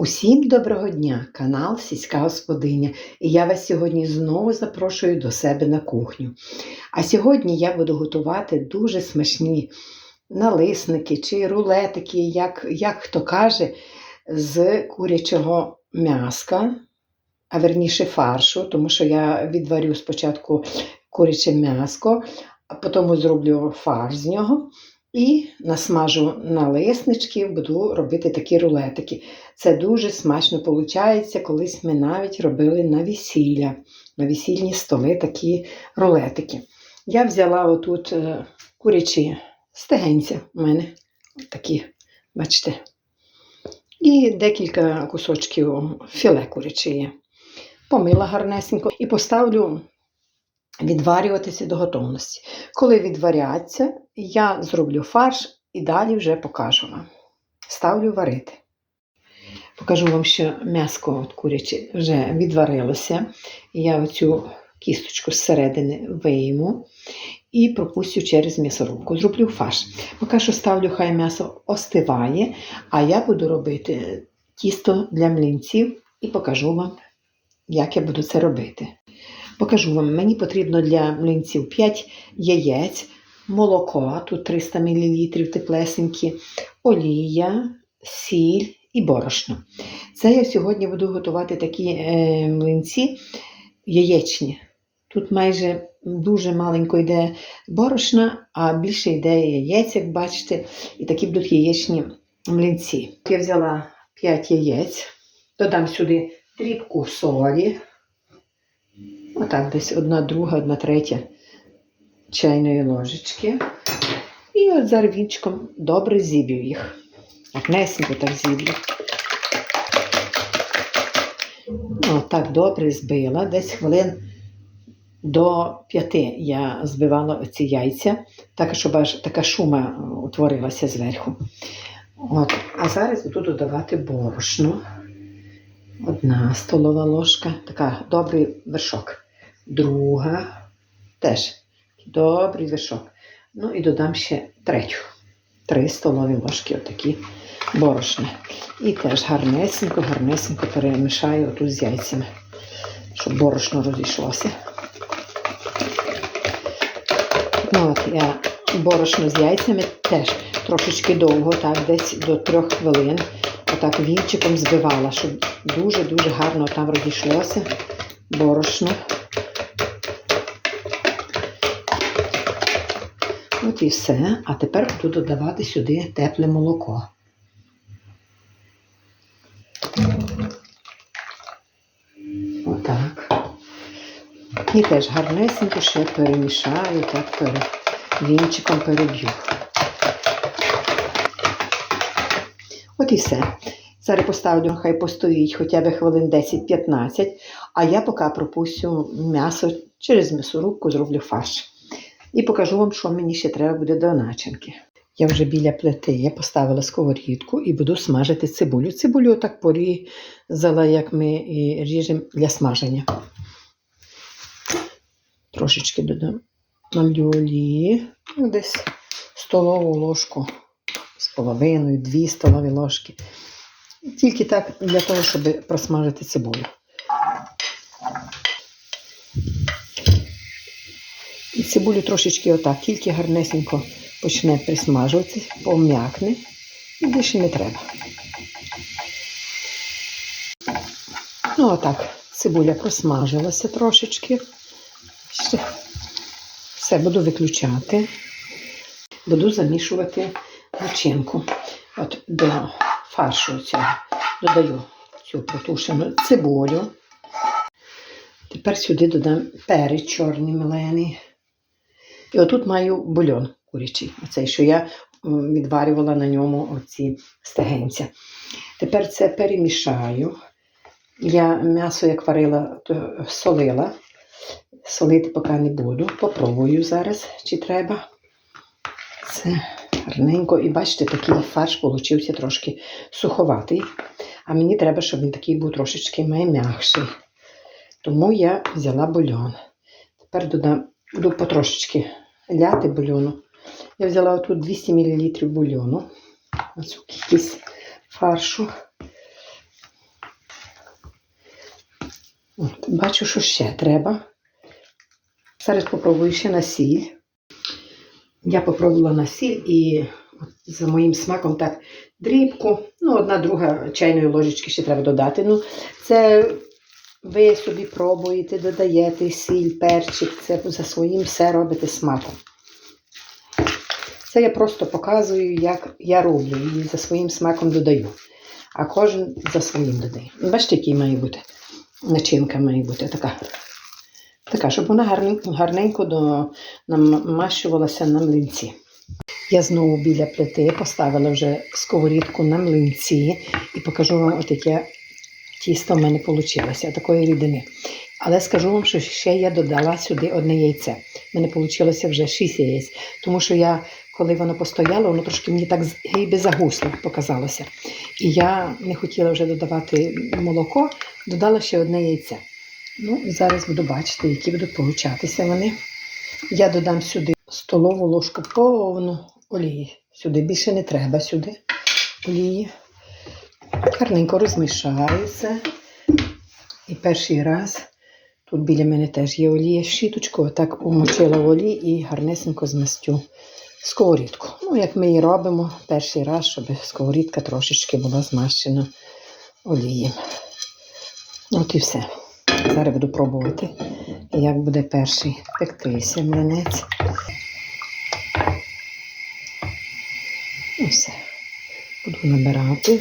Усім доброго дня, канал Сільська Господиня. І я вас сьогодні знову запрошую до себе на кухню. А сьогодні я буду готувати дуже смачні налисники чи рулетики, як, як хто каже, з курячого м'яска, а верніше фаршу, тому що я відварю спочатку куряче м'яско, а потім зроблю фарш з нього. І насмажу налиснички, буду робити такі рулетики. Це дуже смачно виходить. Колись ми навіть робили на весілля, на весільні столи такі рулетики. Я взяла отут е, курячі стегенця у мене, такі, бачите, і декілька кусочків філе куряче є. Помила гарнесенько і поставлю відварюватися до готовності. Коли відваряться, я зроблю фарш і далі вже покажу вам. Ставлю варити. Покажу вам, що м'яско от куряче вже відварилося. Я оцю кісточку зсередини вийму і пропустю через м'ясорубку. Зроблю фарш. Поки що ставлю, хай м'ясо остиває, а я буду робити тісто для млинців і покажу вам, як я буду це робити. Покажу вам, мені потрібно для млинців 5 яєць, молоко, тут 300 мл теплесенькі, олія, сіль і борошно. Це я сьогодні буду готувати такі е, млинці яєчні. Тут майже дуже маленько йде борошна, а більше йде яєць, як бачите, і такі будуть яєчні млинці. Я взяла 5 яєць, додам сюди дрібку солі. Отак, десь одна друга, одна третя чайної ложечки. І от зараз вінчиком добре зіб'ю їх. Гарнесенько так зіб'ю. Отак добре збила. Десь хвилин до п'яти я збивала оці яйця, так, щоб аж така шума утворилася зверху. От. А зараз буду додавати борошно. Одна столова ложка, така добрий вершок. Друга теж добрий вершок. Ну і додам ще третю. Три столові ложки отакі борошна. І теж гарнесенько, гарнесенько перемішаю отут з яйцями, щоб борошно розійшлося. Ну от Я борошно з яйцями теж трошечки довго, так, десь до трьох хвилин. Отак вінчиком збивала, щоб дуже-дуже гарно там розійшлося борошно. От і все. А тепер буду додавати сюди тепле молоко. Отак. І теж гарнесенько ще перемішаю, так вінчиком переб'ю. От і все. Зараз поставлю, хай постоїть хоча б хвилин 10-15, а я поки пропустю м'ясо через м'ясорубку, зроблю фарш. І покажу вам, що мені ще треба буде до начинки. Я вже біля плити я поставила сковорідку і буду смажити цибулю. Цибулю так порізала, як ми і ріжемо для смаження. Трошечки додам олії, ну, десь столову ложку з половиною, дві столові ложки. Тільки так для того, щоб просмажити цибулю. І цибулю трошечки отак, тільки гарнесенько почне присмажуватися, пом'якне і більше не треба. Ну, отак, цибуля просмажилася трошечки. Все, буду виключати, буду замішувати начинку. От до фаршу цього додаю цю протушену цибулю. Тепер сюди додам перець чорний мелений. І отут маю бульон курячий, оцей, що я відварювала на ньому оці стегенця. Тепер це перемішаю. Я м'ясо, як варила, то солила. Солити поки не буду. Попробую зараз, чи треба. Це гарненько. І бачите, такий фарш получився трошки суховатий. А мені треба, щоб він такий був трошечки м'якший. Тому я взяла бульон. Тепер додам, буду потрошечки ляти бульону. Я взяла тут 200 мл бульону. Оцю кількість фаршу. От, Бачу, що ще треба. Зараз спробую ще насіль. Я спробувала насіль і от за моїм смаком так дрібку. Ну, одна друга чайної ложечки ще треба додати. Ну, Це ви собі пробуєте, додаєте сіль, перчик, це за своїм все робите смаком. Це я просто показую, як я роблю і за своїм смаком додаю. А кожен за своїм додає. Бачите, який має бути. Начинка має бути така. Така, щоб вона гарненько, гарненько до, намащувалася на млинці. Я знову біля плити поставила вже сковорідку на млинці і покажу вам, от яке тісто в мене вийшло, такої рідини. Але скажу вам, що ще я додала сюди одне яйце. У мене вийшло вже 6 яєць, тому що я, коли воно постояло, воно трошки мені так гейби загусло показалося. І я не хотіла вже додавати молоко, додала ще одне яйце. Ну, зараз буду бачити, які будуть получатися вони. Я додам сюди столову ложку повну олії. Сюди більше не треба сюди олії. Гарненько розмішаю. І перший раз тут біля мене теж є олія щіточку, отак умочила в олії і гарнесенько змастю сковорідку. Ну, як ми її робимо перший раз, щоб сковорідка трошечки була змащена олієм. От і все. Зараз буду пробувати, як буде перший пектися млинець. І все. Буду набирати.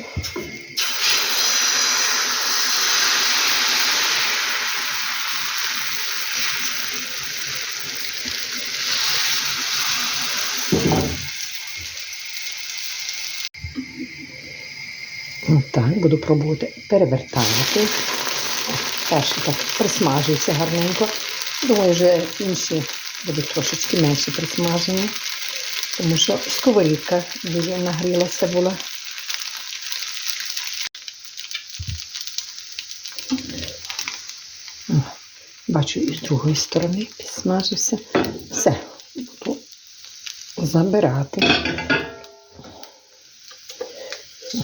Так, буду пробувати перевертати. Перший так присмажується гарненько. Думаю, вже інші будуть трошечки менше присмажені, тому що сковорідка дуже нагрілася була. Бачу, і з другої сторони підсмажився. Все, буду забирати.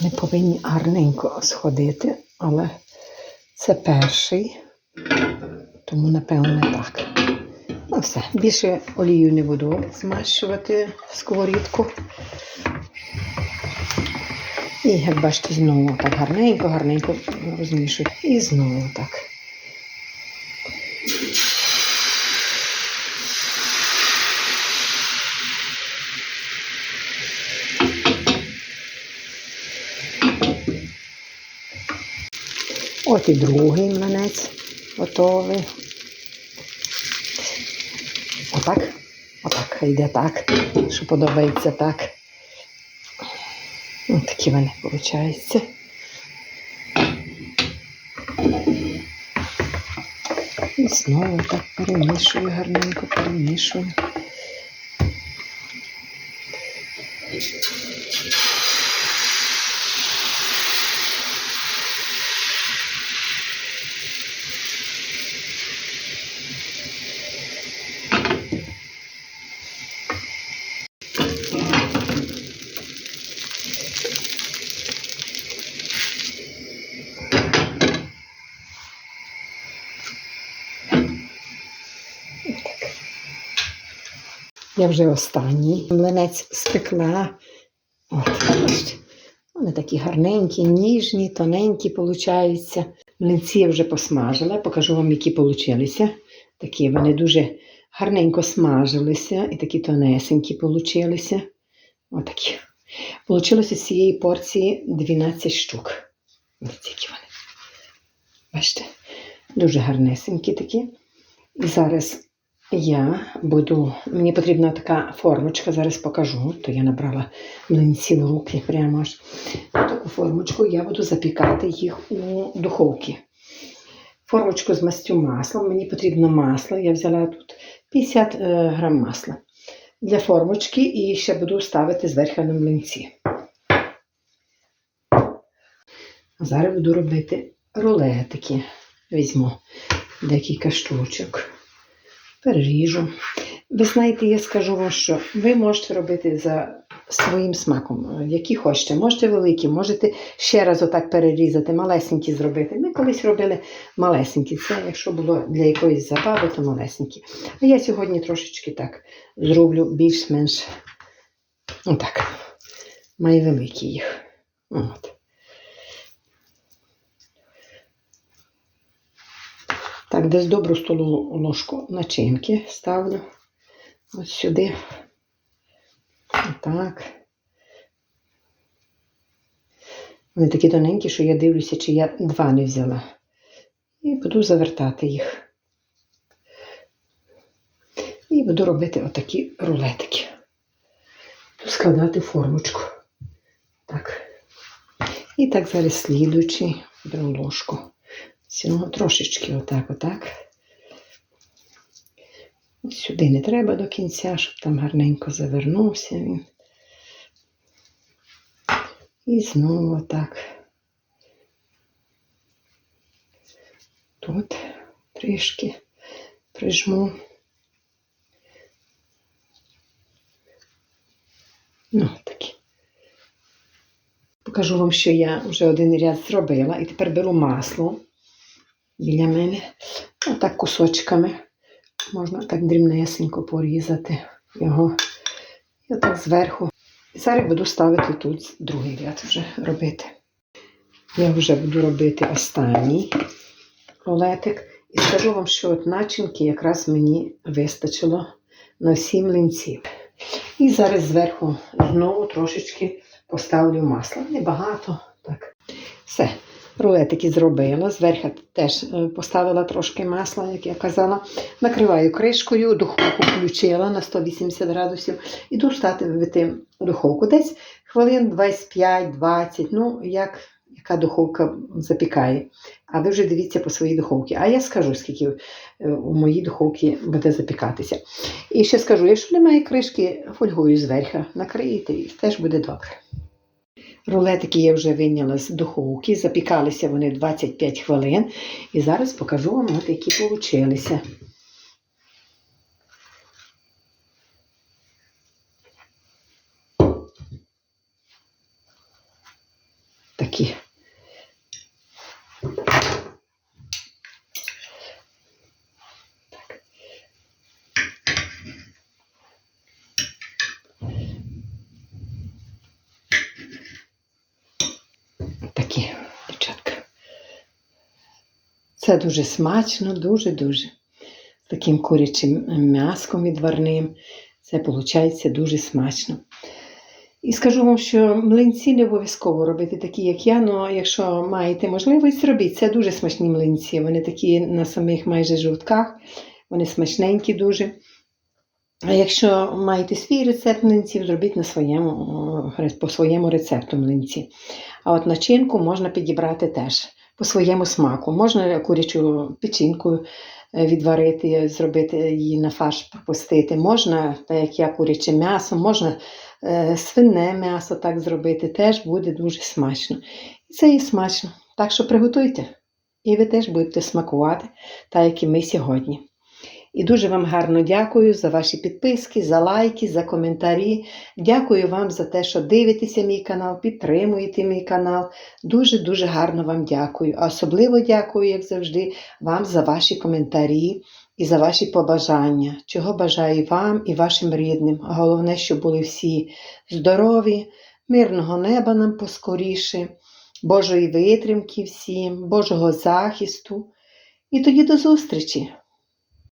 Вони повинні гарненько сходити, але це перший, тому напевно так. Ну все, більше олію не буду змащувати сковорідку. І як бачите, знову так гарненько, гарненько розмішую. І знову так. От і другий млинець готовий. Отак. Отак. Йде так, що подобається так. Ось такі вони виходять. І знову так перемішую, гарненько перемішую. Я вже останній млинець спекла. От, бачите, вони такі гарненькі, ніжні, тоненькі получаються. Млинці я вже посмажила, покажу вам, які получилися. Такі вони дуже гарненько смажилися і такі тонесенькі получилися. Отакі. Получилося з цієї порції 12 штук. Ось які вони. Бачите? Дуже гарнесенькі такі. І зараз я буду, мені потрібна така формочка, зараз покажу, то я набрала млинці в руки прямо аж. Таку формочку я буду запікати їх у духовці. Формочку з мастю маслом. Мені потрібно масло. Я взяла тут 50 е, грам масла для формочки і ще буду ставити зверху на млинці. Зараз буду робити рулетики. Візьму декілька штучок переріжу. Ви знаєте, я скажу вам, що ви можете робити за своїм смаком, е, які хочете. Можете великі, можете ще раз отак перерізати, малесенькі зробити. Ми колись робили малесенькі. Це якщо було для якоїсь забави, то малесенькі. А я сьогодні трошечки так зроблю більш-менш отак. Маю великі їх. От. Так, десь добру столову ложку начинки ставлю. Ось сюди. Отак. Вони такі тоненькі, що я дивлюся, чи я два не взяла. І буду завертати їх. І буду робити отакі рулетики. Складати формочку. Так. І так зараз слідуючий беру ложку. Цього трошечки отак, отак. Ось Сюди не треба до кінця, щоб там гарненько завернувся він. І знову отак. Тут трішки прижму. Ну, такі. Покажу вам, що я вже один ряд зробила. І тепер беру масло біля мене. Отак кусочками. Можна так дрібнесенько порізати його. І отак зверху. І зараз буду ставити тут другий ряд вже робити. Я вже буду робити останній рулетик. І скажу вам, що от начинки якраз мені вистачило на всі млинці. І зараз зверху знову трошечки поставлю масло. Небагато. Так. Все. Рулетики зробила. Зверху теж е, поставила трошки масла, як я казала. Накриваю кришкою, духовку включила на 180 градусів. Іду ставити духовку. Десь хвилин 25-20, ну, як, яка духовка запікає. А ви вже дивіться по своїй духовці. А я скажу, скільки е, у моїй духовці буде запікатися. І ще скажу, якщо немає кришки, фольгою зверху накриєте і теж буде добре. Рулетики я вже виняла з духовки, запікалися вони 25 хвилин. І зараз покажу вам, от які получилися. Такі. Такі, дівчатка. Це дуже смачно, дуже-дуже. З таким курячим м'яском відварним. Це виходить дуже смачно. І скажу вам, що млинці не обов'язково робити такі, як я, але якщо маєте можливість, робіть. Це дуже смачні млинці. Вони такі на самих майже жовтках, вони смачненькі дуже. А якщо маєте свій рецепт млинців, зробіть на своєму, по своєму рецепту млинці. А от начинку можна підібрати теж по своєму смаку. Можна курячу печінку е, відварити, зробити її на фарш пропустити. Можна, так як я куряче м'ясо, можна е, свине м'ясо так зробити, теж буде дуже смачно. І це і смачно. Так що приготуйте. І ви теж будете смакувати, так як і ми сьогодні. І дуже вам гарно дякую за ваші підписки, за лайки, за коментарі. Дякую вам за те, що дивитеся мій канал, підтримуєте мій канал. Дуже-дуже гарно вам дякую. А особливо дякую, як завжди, вам за ваші коментарі і за ваші побажання, чого бажаю вам і вашим рідним. Головне, щоб були всі здорові, мирного неба нам поскоріше, Божої витримки всім, Божого захисту. І тоді до зустрічі!